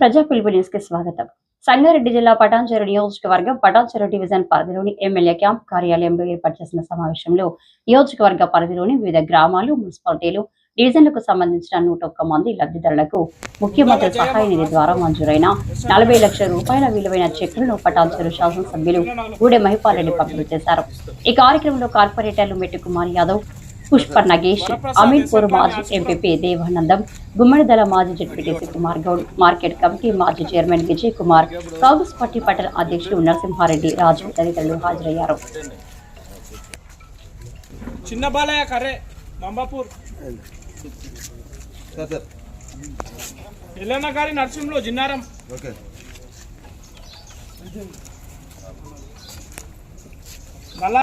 ప్రజా పిలుపు న్యూస్కి స్వాగతం. సంగారెడ్డి జిల్లా పటాన్చెరు నియోజకవర్గం పటాన్చెరు డివిజన్ పరిధిలోని ఎమ్మెల్యే క్యాంప్ కార్యాలయంలో ఏర్పాటు చేసిన సమావేశంలో నియోజకవర్గ పరిధిలోని వివిధ గ్రామాలు మున్సిపాలిటీలు డివిజన్లకు సంబంధించిన నూట ఒక్క మంది లబ్ధిదారులకు ముఖ్యమంత్రి సహాయ నిధి ద్వారా మంజూరైన నలభై లక్షల రూపాయల విలువైన చెక్కులను పటాన్చెరు శాసనసభ్యులు గూడె మహిపాల్ రెడ్డి పంపిణీ చేశారు. ఈ కార్యక్రమంలో కార్పొరేటర్లు మెట్టు కుమార్ యాదవ్ పుష్ప నగేష్ అమీన్పూర్ మాజీ ఎంపీపీ దేవానందం గుమ్మడిదల మాజీ ZPTC Kumar Goud market committee మాజీ చైర్మన్ విజయ్ కుమార్ కాంగ్రెస్ పార్టీ పట్టణ అధ్యక్షుడు నరసింహారెడ్డి రాజు తదితరులు హాజరయ్యారు చిన్న బాలయ్య కర్రే మంబాపూర్ సార్ సార్ ఎల్లన్న గారి నర్సింహంలో జిన్నారం ఓకే నల్ల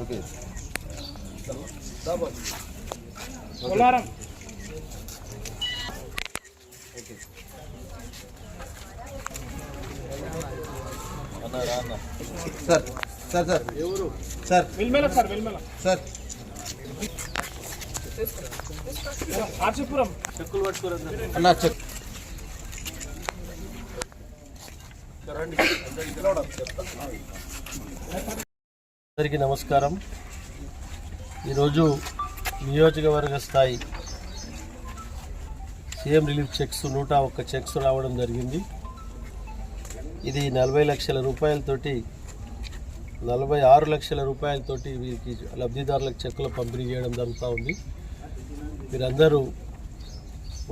okay Kollaram sir sir sir ఎవరు sir Velmela sir Velmela sir Archipuram అన్న చెక్ అందరికీ నమస్కారం. ఈరోజు నియోజకవర్గ స్థాయి సీఎం రిలీఫ్ చెక్స్ నూట ఒక్క చెక్స్ రావడం జరిగింది. ఇది నలభై లక్షల రూపాయలతోటి నలభై ఆరు లక్షల రూపాయలతోటి వీరికి లబ్ధిదారులకు చెక్కులు పంపిణీ చేయడం జరుగుతూ ఉంది. మీరందరూ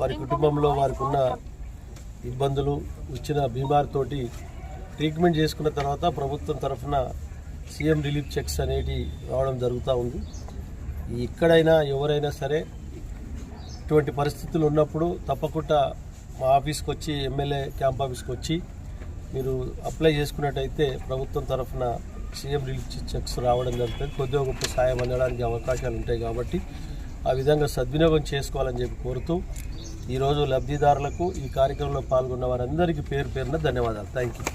వారి కుటుంబంలో వారికి ఉన్న ఇబ్బందులు ఇచ్చిన బీమార్తోటి ట్రీట్మెంట్ చేసుకున్న తర్వాత ప్రభుత్వం తరఫున సీఎం రిలీఫ్ చెక్స్ అనేటి రావడం జరుగుతూ ఉంది. ఎక్కడైనా ఎవరైనా సరే ఇటువంటి పరిస్థితులు ఉన్నప్పుడు తప్పకుండా మా ఆఫీస్కి వచ్చి ఎమ్మెల్యే క్యాంప్ ఆఫీస్కి వచ్చి మీరు అప్లై చేసుకున్నట్టయితే ప్రభుత్వం తరఫున సీఎం రిలీఫ్ చెక్స్ రావడం జరుగుతుంది. కొద్దిగా గొప్ప సాయం అందడానికి అవకాశాలు ఉంటాయి కాబట్టి ఆ విధంగా సద్వినియోగం చేసుకోవాలని చెప్పి కోరుతూ ఈరోజు లబ్ధిదారులకు ఈ కార్యక్రమంలో పాల్గొన్న వారందరికీ పేరు పేరున ధన్యవాదాలు. Thank you